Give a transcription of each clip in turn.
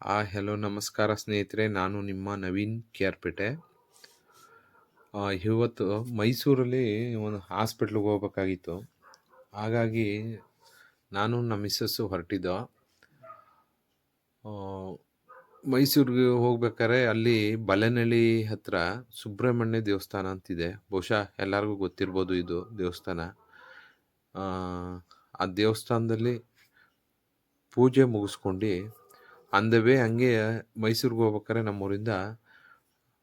ಆ ಹೆಲೋ ನಮಸ್ಕಾರ ಸ್ನೇಹಿತರೆ. ನಾನು ನಿಮ್ಮ ನವೀನ್ ಕೇರ್ಪೇಟೆ ಇವತ್ತು ಮೈಸೂರಲ್ಲಿ ಒಂದು ಹಾಸ್ಪಿಟ್ಲಿಗೆ ಹೋಗ್ಬೇಕಾಗಿತ್ತು. ಹಾಗಾಗಿ ನಾನು ನಮ್ಮ ಮಿಸ್ಸಸ್ಸು ಹೊರಟಿದ್ದೋ. ಮೈಸೂರಿಗೆ ಹೋಗ್ಬೇಕಾದ್ರೆ ಅಲ್ಲಿ ಬಲೆನಳ್ಳಿ ಹತ್ರ ಸುಬ್ರಹ್ಮಣ್ಯ ದೇವಸ್ಥಾನ ಅಂತಿದೆ. ಬಹುಶಃ ಎಲ್ಲರಿಗೂ ಗೊತ್ತಿರ್ಬೋದು ಇದು ದೇವಸ್ಥಾನ. ಆ ದೇವಸ್ಥಾನದಲ್ಲಿ ಪೂಜೆ ಮುಗಿಸ್ಕೊಂಡು ಆನ್ ದ ವೇ ಹಂಗೆ ಮೈಸೂರಿಗೆ ಹೋಗ್ಬೇಕಾದ್ರೆ ನಮ್ಮೂರಿಂದ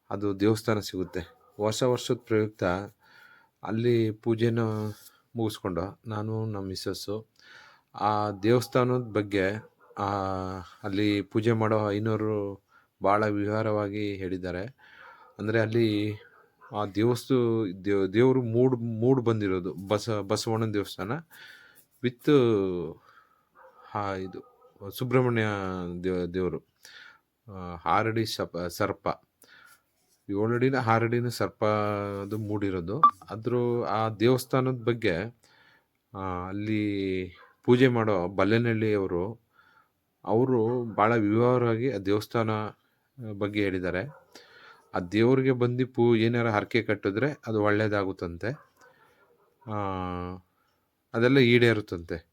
ಅದು ದೇವಸ್ಥಾನ ಸಿಗುತ್ತೆ. ಹೊಸ ವರ್ಷದ ಪ್ರಯುಕ್ತ ಅಲ್ಲಿ ಪೂಜೆನ ಮುಗಿಸ್ಕೊಂಡು ನಾನು, ನಮ್ಮ ಮಿಸ್ಸಸ್ಸು, ಆ ದೇವಸ್ಥಾನದ ಬಗ್ಗೆ ಅಲ್ಲಿ ಪೂಜೆ ಮಾಡೋ ಐನೂರು ಭಾಳ ವಿವರವಾಗಿ ಹೇಳಿದ್ದಾರೆ. ಅಂದರೆ ಅಲ್ಲಿ ಆ ದೇವಸ್ತು ದೇವ್, ದೇವರು ಮೂಡ್ ಮೂಡ್ ಬಂದಿರೋದು, ಬಸ, ಬಸವಣ್ಣನ ದೇವಸ್ಥಾನ, ವಿತ್ ಇದು ಸುಬ್ರಹ್ಮಣ್ಯ ದೇವ ದೇವರು. ಹಾರಡಿ ಸಪ ಸರ್ಪ. ಏಳಡಿನ ಹಾರಡಿನ ಸರ್ಪ ಅದು ಮೂಡಿರೋದು. ಅದ್ರ ಆ ದೇವಸ್ಥಾನದ ಬಗ್ಗೆ ಅಲ್ಲಿ ಪೂಜೆ ಮಾಡೋ ಬಲ್ಲೆನಹಳ್ಳಿಯವರು, ಅವರು ಭಾಳ ವಿವರವಾಗಿ ಆ ದೇವಸ್ಥಾನ ಬಗ್ಗೆ ಹೇಳಿದ್ದಾರೆ. ಆ ದೇವ್ರಿಗೆ ಬಂದು ಪೂ ಏನಾರ ಹರಕೆ ಕಟ್ಟಿದ್ರೆ ಅದು ಒಳ್ಳೆಯದಾಗುತ್ತಂತೆ ಅದೆಲ್ಲ ಈಡೇರುತ್ತಂತೆ.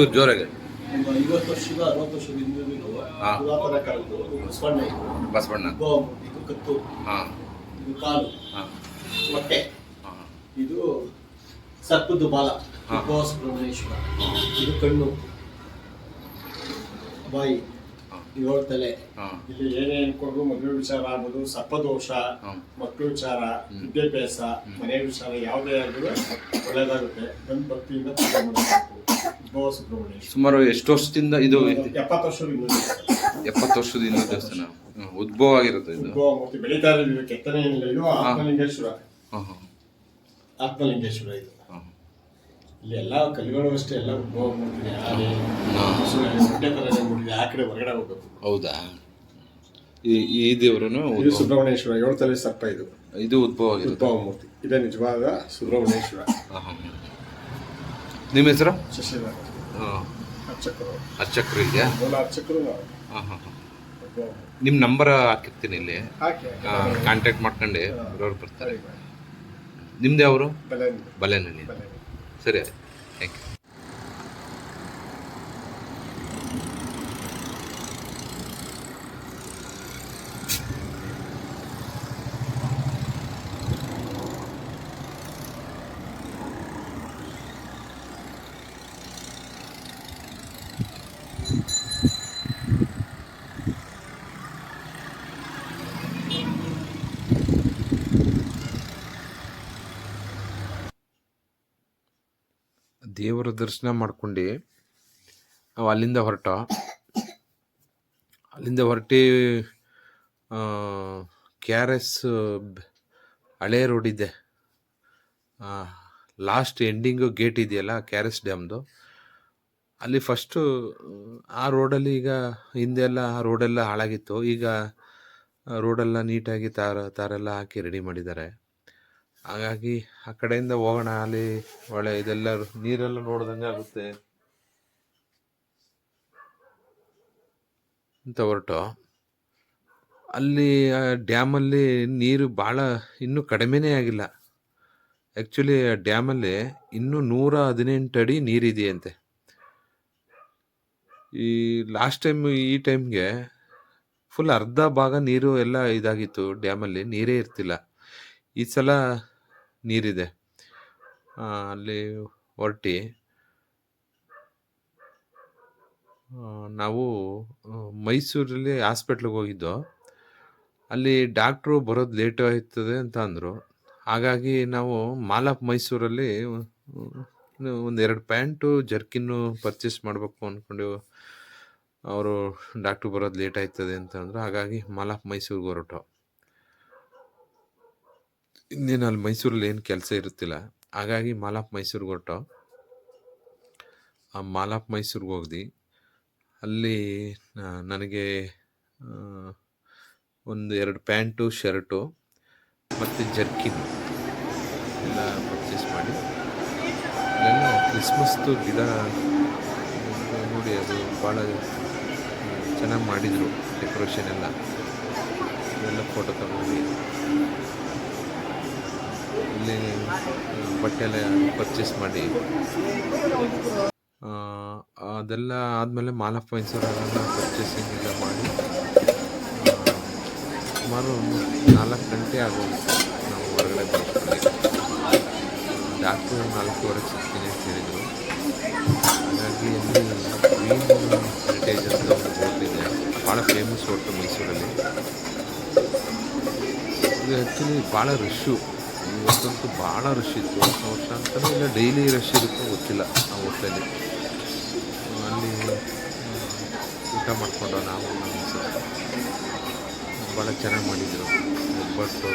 ಚೂರು ಜೋರಾಗಿ ಐವತ್ತು ವರ್ಷದ ಅರವತ್ತು ವರ್ಷದ ಹಿಂದಿನ. ಪುರಾತನ ಕಾಲದ್ದು ಬಸವಣ್ಣ ಇದು ಬಸವಣ್ಣ. ಇದು ಕತ್ತು. ಹಾಂ. ಇದು ಕಾಲು. ಹಾಂ. ಇದು ಸರ್ಪದ್ದು ಬಾಲ. ಸುಬ್ರಹ್ಮಣ್ಯೇಶ್ವರ ಇದು ಕಣ್ಣು. ಬಾಯಿ. ಹಾಂ. ಏಳು ತಲೆ. ಹಾಂ. ಇಲ್ಲಿ ಏನೇ ಅನ್ಕೊಂಡ್ರು ಮದುವೆ ವಿಚಾರ ಆಗ್ಬೋದು ಸರ್ಪದೋಷ ಮಕ್ಕಳು ಮಕ್ಕಳ ವಿಚಾರ ವಿದ್ಯಾಭ್ಯಾಸ ಮನೆ ವಿಚಾರ ಯಾವುದೇ ಆಗಿದ್ರೆ ಒಳ್ಳೇದಾಗುತ್ತೆ. ಬಂದು ಭಕ್ತಿಯಿಂದ ಪೂಜೆ ಮಾಡಬೇಕು ಸುಬ್ರಹ್ಮಣ್ಯೇಶ್ವರ ಸುಮಾರು ಎಷ್ಟು ವರ್ಷದಿಂದ ಇದು ಎಪ್ಪತ್ತು ವರ್ಷ ಇನ್ನೊಂದು ಎಪ್ಪತ್ತು ವರ್ಷದಿಂದ ದೇವಸ್ಥಾನ. ಹ್ಮ್, ಉದ್ಭವ ಆಗಿರುತ್ತೆ ಇದು. ಉದ್ಭವ ಮೂರ್ತಿ ಬೆಳೀತಾ ಇರೋದು ಕೆತ್ತನೆ ಏನಿಲ್ಲ ಇದು ಆತ್ಮಲಿಂಗೇಶ್ವರ. ಹಾಂ ಹಾಂ ಆತ್ಮಲಿಂಗೇಶ್ವರ ಇದು. ಹಾಂ ಇಲ್ಲಿ ಎಲ್ಲ ಕಲ್ಲುಗಳು ಅಷ್ಟೇ ಎಲ್ಲ ಉದ್ಭವ ಮೂರ್ತಿದೆ ಆನೆ ಹಾಂ. ಹಸುಳೆ, ಥರನೇ ಮೂಡಿದೆ. ಆ ಕಡೆ ಹೊರಗಡೆ ಹೋಗ್ಬೇಕು. ಹೌದಾ? ಈ ಈ ದೇವರನ್ನು ಇದು ಸುಬ್ರಹ್ಮಣ್ಯೇಶ್ವರ. ಏಳು ತಲೆ ಸರ್ಪ ಇದು. ಇದು ಉದ್ಭವ ಆಗಿರುತ್ತೆ. ಉದ್ಭವ ಮೂರ್ತಿ. ಇದೇ ನಿಜವಾದ ಸುಬ್ರಹ್ಮಣ್ಯೇಶ್ವರ. ಹಾಂ ಹಾಂ. ನಿಮ್ಮ ಹೆಸರು? ಶಶಿಧರ. ಅರ್ಚಕರು ಅರ್ಚಕ್ರು. ಇದೆಯಾ ಮೂಲ ಅರ್ಚಕರು ನಾವು. ಹಾಂ ಹಾಂ ಹಾಂ. ನಿಮ್ಮ ನಂಬರ್ ಹಾಕಿರ್ತೀನಿ ಇಲ್ಲಿ. ಹಾಕಿ ಕಾಂಟ್ಯಾಕ್ಟ್ ಮಾಡ್ಕೊಂಡು. ಬರೋರು ಬರ್ತಾರೆ. ನಿಮ್ದು ಯಾವರು? ಬೆಲೆ ಬಲೆನಲ್ಲಿ ಬೆಲೆ ಸರಿ ಥ್ಯಾಂಕ್ ಯು ದೇವರ ದರ್ಶನ ಮಾಡ್ಕೊಂಡು ನಾವು ಅಲ್ಲಿಂದ ಹೊರಟ. ಅಲ್ಲಿಂದ ಹೊರಟಿ ಕೆ ಆರ್ ಎಸ್ ಹಳೆ ಇದೆ. ಲಾಸ್ಟ್ ಎಂಡಿಂಗು ಗೇಟ್ ಇದೆಯಲ್ಲ ಕೆ ಆರ್ ಎಸ್ ಡ್ಯಾಮ್ದು. ಅಲ್ಲಿ ಫಸ್ಟು ಆ ರೋಡಲ್ಲಿ ಈಗ ಹಿಂದೆ ಎಲ್ಲ ಆ ರೋಡೆಲ್ಲ ಹಾಳಾಗಿತ್ತು. ಈಗ ರೋಡೆಲ್ಲ ನೀಟಾಗಿ ತಾರ, ತಾರೆಲ್ಲ ಹಾಕಿ ರೆಡಿ ಮಾಡಿದ್ದಾರೆ. ಹಾಗಾಗಿ ಆ ಕಡೆಯಿಂದ ಹೋಗೋಣ, ಅಲ್ಲಿ ಒಳ್ಳೆ ಇದೆಲ್ಲ ನೀರೆಲ್ಲ ನೋಡ್ದಂಗೆ ಆಗುತ್ತೆ. ಅಂತ ಹೊರಟು. ಅಲ್ಲಿ, ಆ ಡ್ಯಾಮಲ್ಲಿ ನೀರು ಭಾಳ ಇನ್ನೂ ಕಡಿಮೆನೇ ಆಗಿಲ್ಲ. ಆ್ಯಕ್ಚುಲಿ ಆ ಡ್ಯಾಮಲ್ಲಿ ಇನ್ನೂ ನೂರ ಹದಿನೆಂಟು ಅಡಿ ನೀರಿದೆಯಂತೆ. ಈ ಲಾಸ್ಟ್ ಟೈಮ್, ಈ ಟೈಮ್ಗೆ ಫುಲ್ ಅರ್ಧ ಭಾಗ ನೀರು ಎಲ್ಲ ಇದಾಗಿತ್ತು ಡ್ಯಾಮಲ್ಲಿ, ನೀರೇ ಇರ್ತಿಲ್ಲ. ಈ ಸಲ ನೀರಿದೆ. ಅಲ್ಲಿ ಹೊರಟಿ ನಾವು ಮೈಸೂರಲ್ಲಿ ಹಾಸ್ಪಿಟ್ಲಿಗೆ ಹೋಗಿದ್ದೋ, ಅಲ್ಲಿ ಡಾಕ್ಟ್ರು ಬರೋದು ಲೇಟ್ ಆಯ್ತದೆ ಅಂತ ಅಂದರು. ಹಾಗಾಗಿ ನಾವು ಮಾಲ್ ಆಫ್ ಮೈಸೂರಲ್ಲಿ, ಒಂದು ಎರಡು ಪ್ಯಾಂಟು ಜರ್ಕಿನ್ನು ಪರ್ಚೇಸ್ ಮಾಡಬೇಕು ಅಂದ್ಕೊಂಡು ಅವರು ಡಾಕ್ಟ್ರು ಬರೋದು ಲೇಟ್ ಆಯ್ತದೆ ಅಂತ ಅಂದರು. ಹಾಗಾಗಿ ಮಾಲ್ ಮೈಸೂರಿಗೆ ಹೊರಟು. ಇನ್ನೇನು ಅಲ್ಲಿ ಮೈಸೂರಲ್ಲಿ ಏನು ಕೆಲಸ ಇರುತ್ತಿಲ್ಲ. ಹಾಗಾಗಿ ಮಾಲಾಪ್ ಮೈಸೂರಿಗೆ ಹೊರಟು ಆ ಮಾಲಾಪ್ ಮೈಸೂರಿಗೆ ಹೋಗ್ದು. ಅಲ್ಲಿ ನನಗೆ ಒಂದು ಎರಡು ಪ್ಯಾಂಟು, ಶರ್ಟು ಮತ್ತು ಜರ್ಕಿನ್ ಎಲ್ಲ ಪರ್ಚೇಸ್ ಮಾಡಿ. ಅಲ್ಲೆಲ್ಲ ಕ್ರಿಸ್ಮಸ್ದು ಗಿಡ ನೋಡಿ ಅದು ಭಾಳ ಚೆನ್ನಾಗಿ ಮಾಡಿದರು ಡೆಕೋರೇಷನ್ ಎಲ್ಲ. ಎಲ್ಲ ಫೋಟೋ ತಗೊಂಡು. ಇಲ್ಲಿ ಬಟ್ಟೆ ಎಲ್ಲ ಪರ್ಚೇಸ್ ಮಾಡಿ ಅದೆಲ್ಲ ಆದಮೇಲೆ ಮಾಲಪ್ಪ ಮೈಸೂರಲ್ಲೆಲ್ಲ ಪರ್ಚೇಸಿಂಗ್ ಎಲ್ಲ ಮಾಡಿ. ಸುಮಾರು ನಾಲ್ಕು ಗಂಟೆ ಆಗೋಗಿತ್ತು ನಾವು ಹೊರಗಡೆ ಬರ್ತೀವಿ ಡಾಕ್ಟ್ರು ನಾಲ್ಕೂವರೆಗೆ ಸಿಗ್ತೀನಿ ಅಂತ ಹೇಳಿದರು. ಹಾಗಾಗಿ ಅಲ್ಲಿ ಗ್ರೀನ್ ಹೆರಿಟೇಜ್ ಅಂತ ಒಂದು ಹೋಟ್ಲ್ ಇದೆ. ಭಾಳ ಫೇಮಸ್ ಹೋಟ್ಲು ಮೈಸೂರಲ್ಲಿ. ಇದು ಆ್ಯಕ್ಚುಲಿ ಭಾಳ ರಶ್ಶು ಇವತ್ತಂತೂ ಭಾಳ ರಶ್ ಇತ್ತು. ಹೊಸ ವರ್ಷ ಅಂತಲೇ ಇಲ್ಲ ಡೈಲಿ ರಶ್ ಇರುತ್ತೋ ಗೊತ್ತಿಲ್ಲ ಆ ಹೋಟ್ಲಲ್ಲಿ. ಅಲ್ಲಿ ಊಟ ಮಾಡಿಕೊಂಡು ನಾವು ಮಿಸ್ಸಸ್ ಭಾಳ ಚೆನ್ನಾಗಿ ಮಾಡಿದರು. ಒಬ್ಬಟ್ಟು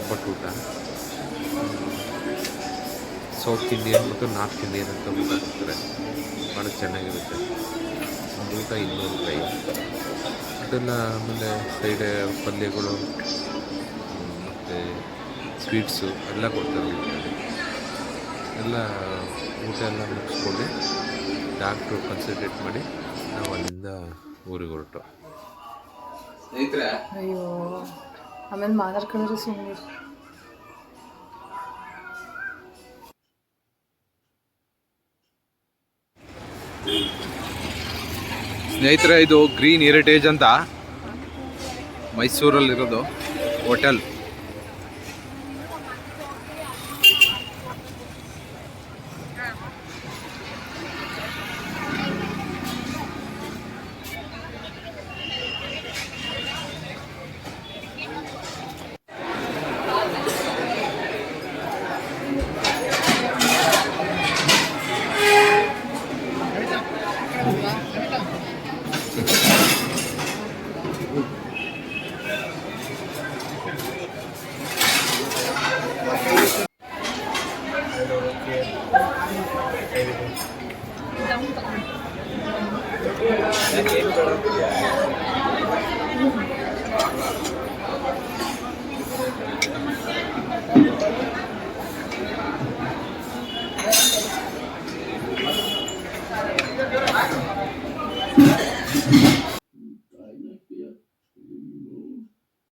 ಒಬ್ಬಟ್ಟು ಊಟ. ಸೌತ್ ಇಂಡಿಯನ್ ಮತ್ತು ನಾರ್ತ್ ಇಂಡಿಯನ್ ಅಂತ ಊಟ ಹಾಕ್ತಾರೆ ಭಾಳ ಚೆನ್ನಾಗಿರುತ್ತೆ. ಒಂದು ಊಟ ಇನ್ನೂರು ರೂಪಾಯಿ. ಅದೆಲ್ಲ ಆಮೇಲೆ ಸೈಡ್ ಪಲ್ಯಗಳು ಸ್ವೀಟ್ಸು ಎಲ್ಲ ಕೊಡ್ತಾರೆ ಎಲ್ಲ ಊಟ ಎಲ್ಲ ಮುಗಿಸ್ಕೊಂಡು ಡಾಕ್ಟ್ರು ಕನ್ಸಲ್ಟೇಟ್ ಮಾಡಿ ನಾವು ಅಲ್ಲಿಂದ ಊರಿಗೆ ಹೊರಟು. ಅಯ್ಯೋ ಆಮೇಲೆ ಮಾತಾಡ್ಕೊಂಡ್ರೆ ಸುಮ್ಮನೆ ಸ್ನೇಹಿತರೆ ಇದು ಗ್ರೀನ್ ಹೆರಿಟೇಜ್ ಅಂತ ಮೈಸೂರಲ್ಲಿರೋದು ಹೋಟೆಲ್